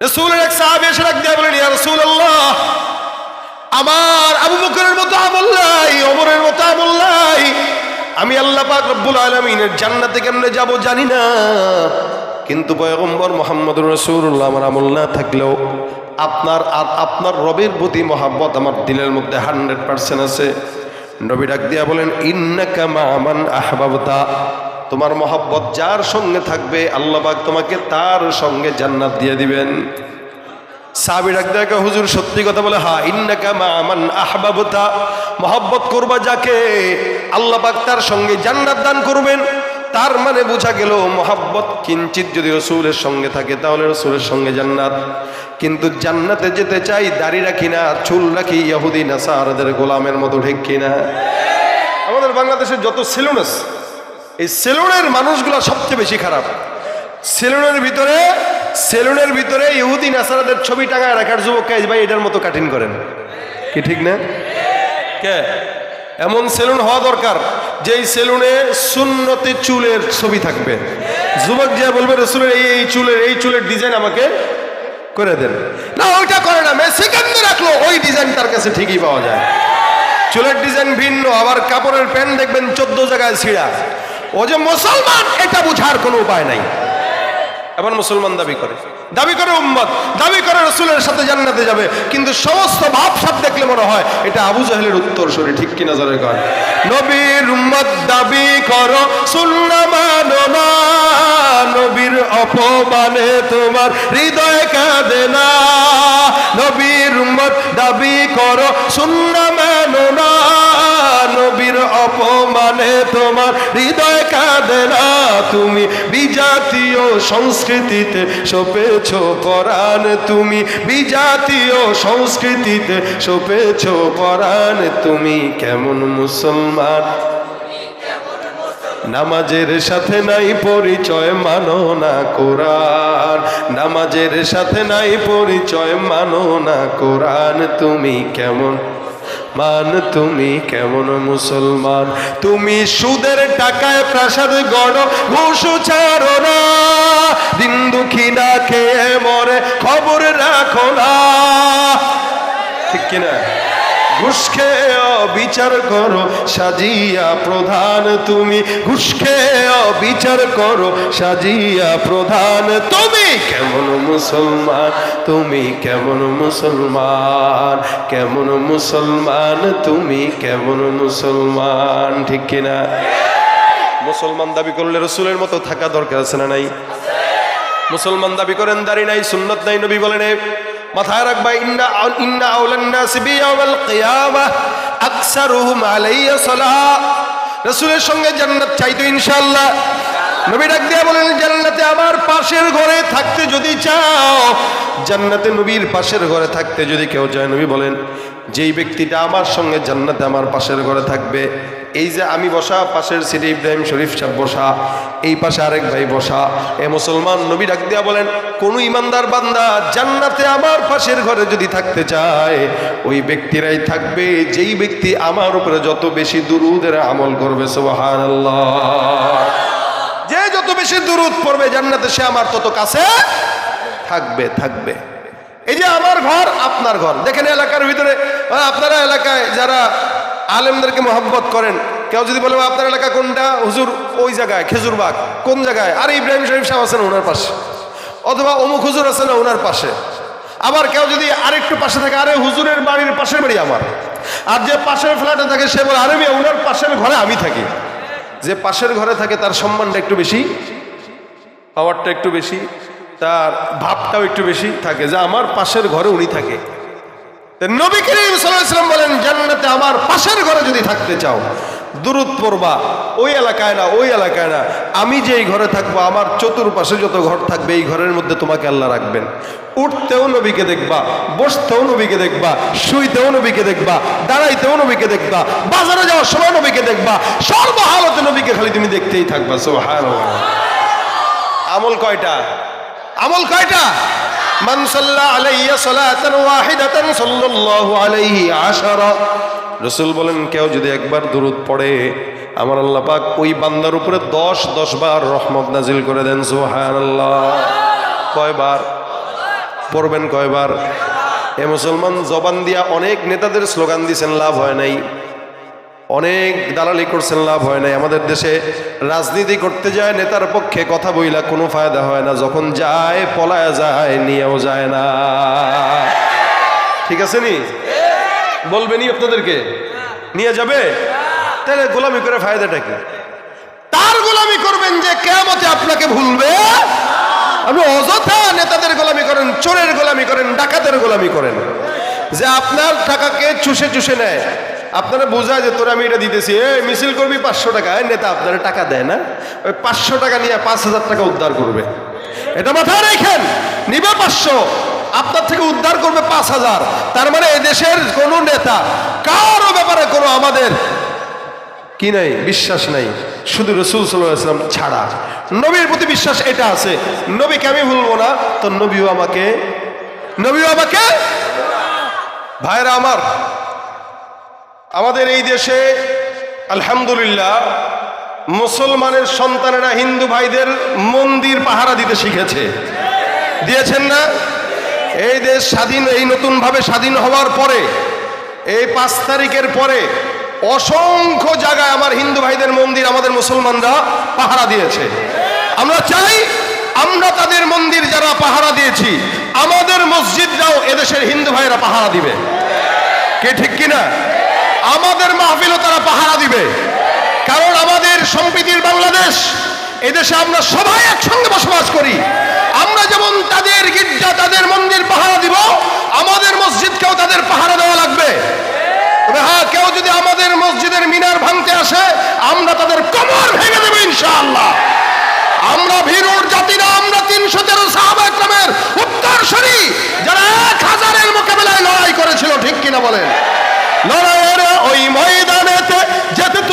রসুলের এক সাহাবি এসে ডাক দিয়ে বলেন, ইয়া রাসূলুল্লাহ, আমার আবু বকরের মতো আমল নাই, ওমরের মতো আমল নাই। আমি আল্লাহ পাক রব্বুল আলামিনের জান্নাতে কেমনে যাব জানি না। কিন্তু পয়গম্বর মোহাম্মদ রসুল্লাহ আমার আমল না থাকলেও আপনার আর আপনার রবের প্রতি মহাব্বত আমার দিলের মধ্যে হান্ড্রেড পার্সেন্ট আছে। নবী ডাক দিয়া বলেন, ইন্নাকা মামান আহবাবতা। তোমার মহাব্বত যার সঙ্গে থাকবে আল্লাহ পাক তোমাকে তার সঙ্গে জান্নাত দিয়ে দিবেন। সাহাবি ডাক দেখা হুজুর সত্যি কথা বলে, হা, ইন্নাকা মা আমান আহবাবতা। মহব্বত করবা যাকে আল্লাহ পাক তার সঙ্গে জান্নাত দান করবেন। তার মানে বোঝা গেল, মহাব্বত কিঞ্চিত যদি রসুলের সঙ্গে থাকে, তাহলে রসুলের সঙ্গে জান্নাত। কিন্তু জান্নাতে যেতে চাই, দাড়ি রাখি না, চুল রাখি ইয়াহুদি নাসারদের গোলামের মতো ঠিক কিনা। আমাদের বাংলাদেশের যত সেলুন আছে এই সেলুনের মানুষগুলো সবচেয়ে বেশি খারাপ। সেলুনের ভিতরে সেলুনের ভিতরে ইহুদি নাসারাদের ছবি টাঙায় রাখার যুবক কাজ ভাই এটার মতো কাঠিন করেন। কি ঠিক না? কে? এমন সেলুন হওয়া দরকার যেই সেলুনে সুন্নতে চুলের ছবি থাকবে। যুবক যে বলবে রসুলের এই এই চুলের এই চুলের ডিজাইন আমাকে করে দেন। না ওইটা করে না সেকেন্ডে রাখল? ওই ডিজাইন তার কাছে ঠিকই পাওয়া যায়। চুলের ডিজাইন ভিন্ন আবার কাপড়ের প্যান্ট দেখবেন চোদ্দ জায়গায় ছিঁড়া। ও যে মুসলমান, এটা বুঝার কোনো উপায় নাই। এবার মুসলমান দাবি করে। দাবি করে উম্মত, দাবি করে রসুলের সাথে জান্নাতে যাবে। কিন্তু সমস্ত ভাব সাপ দেখলে মনে হয় এটা আবু জাহেলের উত্তর সরি ঠিক কি নজরে কর নবীর উম্মত দাবি করো, সুন্না নবীর অপমানে তোমার হৃদয় কাঁদে না। নবীর উম্মত দাবি করো, সুন্না মানো না। অপমানে তোমার হৃদয় কাঁদে না। তুমি বিজাতীয় সংস্কৃতিতে সপেছ পরাণ। তুমি বিজাতীয় সংস্কৃতিতে সপেছ পরাণ। তুমি কেমন মুসলমান? নামাজের সাথে নাই পরিচয়, মানো না কোরআন। নামাজের সাথে নাই পরিচয়, মানো না কোরআন। তুমি কেমন মান, তুমি কেমন মুসলমান? তুমি সুদের টাকায় প্রাসাদ গড়, ঘুষ ছাড়ো না। দিন দুঃখী না খেয়ে মরে, খবর রাখো না। ঠিক কিনা? ঘুষ খেয়ে বিচার করো, সাজিয়া প্রধান তুমি। ঘুষ খেয়ে বিচার করো, সাজিয়া প্রধান তুমি। কেমন মুসলমান, তুমি কেমন মুসলমান। কেমন মুসলমান, তুমি কেমন মুসলমান। ঠিক কিনা? মুসলমান দাবি করলে রসুলের মতো থাকা দরকার আছে না নাই? মুসলমান দাবি করেন, দাড়ি নাই, সুন্নত নাই, নবী বলেন মাথায় রাখবা, ইন্না ইন্না আউলান নাস বিয়াউল কিয়ামah আকসারুহুম আলাইয়া সালাহ। রাসূলের সঙ্গে জান্নাত চাই তো ইনশাআল্লাহ। নবী ডাক দিয়া বলেন, জান্নাতে আমার পাশের ঘরে থাকতে যদি চাও, জান্নাতে নবীর পাশের ঘরে থাকতে যদি কেউ চায়, নবী বলেন, যেই ব্যক্তিটা আমার সঙ্গে জান্নাতে আমার পাশের ঘরে থাকবে এই যে আমি বসা, পাশের সিটি ইব্রাহিম শরীফ সাহেব বসা, এই পাশে আরেক ভাই বসা। এ মুসলমান নবী ডাক দিয়া বলেন, কোন ইমানদার বান্দা জান্নাতে আমার পাশের ঘরে যদি থাকতে চায়, ওই ব্যক্তিরাই থাকবে, যেই ব্যক্তি আমার উপরে যত বেশি দুরুদের আমল করবে সোহান যে যত বেশি দুরুদ পড়বে জান্নাতে, সে আমার তত কাছে থাকবে থাকবে। এই যে আমার ঘর, আপনার ঘর। দেখেন এলাকার ভিতরে, আপনারা এলাকায় যারা আলেমদেরকে মোহাব্বত করেন। কেউ যদি বলে আপনার এলাকা কোনটা? হুজুর, ওই জায়গায় খেজুরবাগ কোন জায়গায়? আরে ইব্রাহিম শরীফ সাহেব আছেন ওনার পাশে। অথবা অমুক হুজুর আছে না ওনার পাশে। আবার কেউ যদি আরেকটু পাশে থাকে, আরে হুজুরের বাড়ির পাশের বাড়ি আমার। আর যে পাশের ফ্ল্যাটে থাকে, সে বলে, আরে মিয়া, ওনার পাশের ঘরে আমি থাকি। যে পাশের ঘরে থাকে, তার সম্মানটা একটু বেশি পাওয়ারটা একটু বেশি, তার ভাবটাও একটু বেশি থাকে যে, আমার পাশের ঘরে উনি থাকে। নবী করিম সাল্লাম বলেন, জান্নাতে আমার পাশের ঘরে যদি থাকতে চাও দূরত পড়বা, ওই এলাকায় না, ওই এলাকায় না, আমি যেই ঘরে থাকব, আমার চতুর্পাশে যত ঘর থাকবে, এই ঘরের মধ্যে তোমাকে আল্লাহ রাখবেন। উঠতেও নবীকে দেখবা, বসতেও নবীকে দেখবা, শুইতেও নবীকে দেখবা, দাঁড়াইতেও নবীকে দেখবা, বাজারে যাওয়ার সময় নবীকে দেখবা, সর্বহালতে নবীকে খালি তুমি দেখতেই থাকবা, সুবহানাল্লাহ। আমল কয়টা? আমল কয়টা? মান সাল্লা আলাইয়া সালাতান ওয়াহিদাতান সাল্লাল্লাহু আলাইহি আশারা। রাসূল বলেন, কেউ যদি একবার দুরূদ পড়ে, আমার আল্লাহ পাক ওই বান্দার উপরে 10 10 বার রহমত নাজিল করে দেন, সুবহানাল্লাহ। কয়বার? পড়বেন কয়বার? এ মুসলমান জবান দিয়া অনেক নেতাদের স্লোগান দিয়েছেন লাভ হয় নাই। অনেক দালালি করছেন, লাভ হয় নাই। আমাদের দেশে রাজনীতি করতে যায়, নেতার পক্ষে কথা বইলা কোনো ফায়দা হয় না। যখন যায়, পলায় যায়, নিয়েও যায় না। ঠিক আছে নি? বলবেনি আপনাদেরকে? নিয়ে যাবে? তাহলে গোলামি করে ফায়দাটা কি? তার গোলামি করবেন যে কেমতে আপনাকে ভুলবে। আপনি অযথা নেতাদের গোলামি করেন, চোরের গোলামি করেন, ডাকাতের গোলামি করেন। যে আপনার টাকাকে চুষে চুষে নেয়। আপনারা বোঝায় যে তোরা আমি এটা দিতেছি। এই, মিছিল করবি পাঁচশো টাকা। নেতা, আপনারা টাকা দেয় না ওই পাঁচশো টাকা নিয়ে পাঁচ হাজার টাকা উদ্ধার করবে। এটা মাথায় রেখেন, নিবে পাঁচশো। আপনার থেকে উদ্ধার করবে পাঁচ হাজার। তার মানে এদেশের কোনো নেতা, কারও ব্যাপারে কোনো আমাদের কি নাই, বিশ্বাস নাই। শুধু রসুল সাল্লাম ছাড়া। নবীর প্রতি বিশ্বাস এটা আছে। নবীকে আমি ভুলবো না, তো নবীও আমাকে নবীও আমাকে, ভাইরা আমার আমাদের এই দেশে, আলহামদুলিল্লাহ, মুসলমানের সন্তানেরা হিন্দু ভাইদের মন্দির পাহারা দিতে শিখেছে। দিয়েছেন না? এই দেশ স্বাধীন, এই নতুনভাবে স্বাধীন হওয়ার পরে, এই পাঁচ তারিখের পরে অসংখ্য জায়গায় আমার হিন্দু ভাইদের মন্দির আমাদের মুসলমানরা পাহারা দিয়েছে। আমরা চাই আমরা তাদের মন্দির যারা পাহারা দিয়েছি, আমাদের মসজিদরাও এদেশের হিন্দু ভাইরা পাহারা দিবে। কে ঠিক কিনা? আমাদের মাহফিলও তারা পাহারা দিবে। কারণ আমাদের সম্প্রীতির বাংলাদেশ, এদেশে আমরা সবাই একসঙ্গে বসবাস করি। আমরা যেমন তাদের গির্জা, তাদের মন্দির পাহারা দিব, আমাদের মসজিদকেও তাদের পাহারা দেওয়া লাগবে। তবে হ্যাঁ কেউ যদি আমাদের মসজিদের মিনার ভাঙতে আসে, আমরা তাদের কমর ভেঙে দেবো ইনশাআল্লাহ। আমরা ভিরুর জাতিরা আমরা তিনশো তেরো সাহাবাহামের উত্তরসরি, যারা এক হাজারের মোকাবেলায় লড়াই করেছিল, ঠিক কিনা বলেন?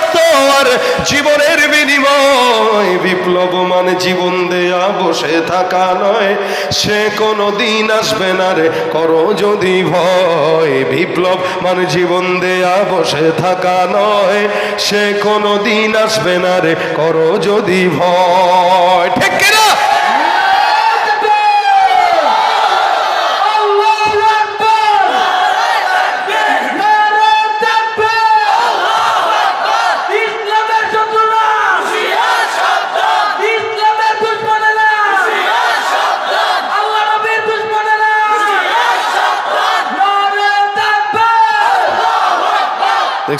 রক্ত আর জীবনের বিনিময়। বিপ্লব মানে জীবন দেয়া বসে থাকা নয়, সে কোনো দিন আসবে না রে, করো যদি ভয়। বিপ্লব মানে জীবন দেয়া বসে থাকা নয়, সে কোনো দিন আসবে না রে, করো যদি ভয়। ঠিক কিনা?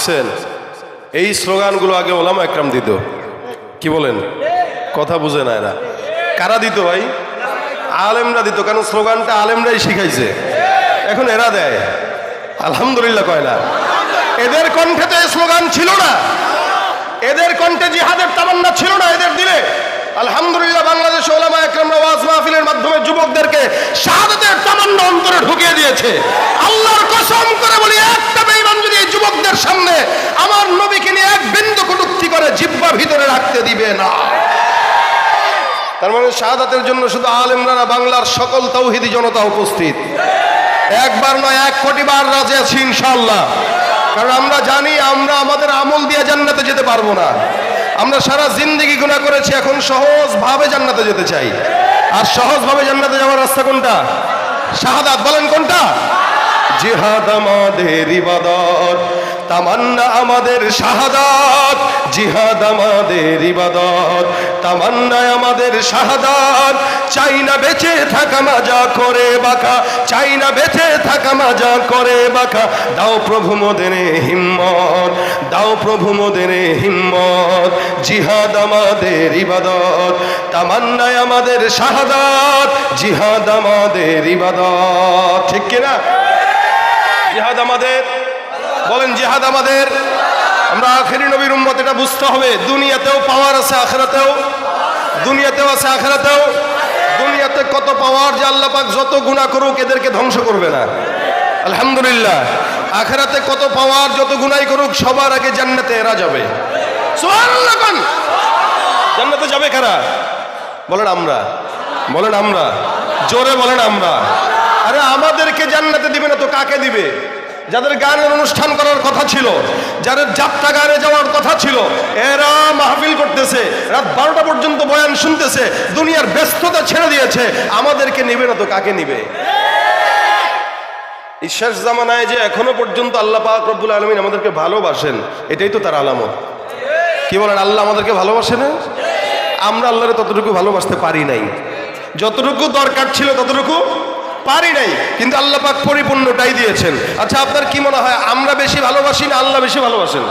দেখছেন এই স্লোগানগুলো আগে ওলামা একরাম দিত। কি বলেন? কথা বুঝে না এরা। কারা দিত ভাই? আলেমরা দিত, কারণ স্লোগানটা আলেমরাই শিখাইছে। এখন এরা দেয়। আলহামদুলিল্লাহ কয় না। এদের কণ্ঠে তো স্লোগান ছিল না। এদের কণ্ঠে জিহাদের তামান্না ছিল না এদের দিলে। আলহামদুলিল্লাহ বাংলাদেশ ওলামা একরামরা ওয়াজ মাহফিলের মাধ্যমে যুবকদেরকে শাহাদাতের তামান্না অন্তরে ঢুকিয়ে দিয়েছে। আল্লাহর কসম করে বলি, একটা এই যুবকদের সামনে আমার নবীকে নিয়ে এক বিন্দু কটুক্তি করে জিব্বা ভিতরে রাখতে দিবে না। তার মানে শাহাদাতের জন্য শুধু আলেমরা বাংলার সকল তৌহিদি জনতা উপস্থিত। একবার নয়, এক কোটি বার রাজে আছি ইনশাল্লাহ কারণ আমরা জানি আমরা আমাদের আমল দিয়ে জান্নাতে যেতে পারব না। আমরা সারা জিন্দিগি গুণা করেছি, এখন সহজভাবে জান্নাতে যেতে চাই। আর সহজভাবে জান্নাতে যাওয়ার রাস্তা কোনটা? শাহাদাত, বলেন কোনটা? জিহাদ আমাদের ইবাদত, তামান্না আমাদের শাহাদাত, জিহাদ আমাদের ইবাদত তামান্না আমাদের শাহাদাত চাই না বেঁচে থাকা মাজা করে বাঁকা চাই না বেঁচে থাকা মাজা করে বাঁকা। দাও প্রভু মোদেরে হিম্মত, দাও প্রভু মোদেরে হিম্মত, জিহাদ আমাদের ইবাদত, তামান্নায় আমাদের শাহাদাত, জিহাদ আমাদের ইবাদত। ঠিক কিনা? জিহাদ আমাদের। বলেন জিহাদ আমাদের। আমরা আখেরি নবীর উম্মত, এটা বুঝতে হবে। দুনিয়াতেও পাওয়ার আছে, আখেরাতেও। দুনিয়াতেও আছে, আখেরাতেও। দুনিয়াতে কত পাওয়ার যে আল্লাহ পাক যত গুণা করুক, এদেরকে ধ্বংস করবে না। আলহামদুলিল্লাহ। আখেরাতে কত পাওয়ার যত গুণাই করুক, সবার আগে জান্নাতে এরা যাবে। জান্নাতে যাবে কারা? বলেন আমরা। বলেন আমরা। জোরে বলেন আমরা। আরে আমাদেরকে জান্নাতে দিবে না তো কাকে দিবে? যাদের গানের অনুষ্ঠান করার কথা ছিল, যাদের যাত্রা গানে যাওয়ার কথা ছিল, এরা মাহফিল করতেছে, রাত বারোটা পর্যন্ত বয়ান শুনতেছে, দুনিয়ার ব্যস্ততা ছেড়ে দিয়েছে, আমাদেরকে নিবে না তো কাকে নিবে? শেষ জামানায় যে এখনও পর্যন্ত আল্লাহ পাক রব্বুল আলমিন আমাদেরকে ভালোবাসেন, এটাই তো তার আলামত। কি বলেন, আল্লাহ আমাদেরকে ভালোবাসে না? আমরা আল্লাহরে ততটুকু ভালোবাসতে পারি নাই। যতটুকু দরকার ছিল ততটুকু পারি নাই, কিন্তু আল্লাহ পাক পরিপূর্ণটাই দিয়েছেন। আচ্ছা আপনার কি মনে হয়, আমরা বেশি ভালোবাসি না আল্লাহ বেশি ভালোবাসেন?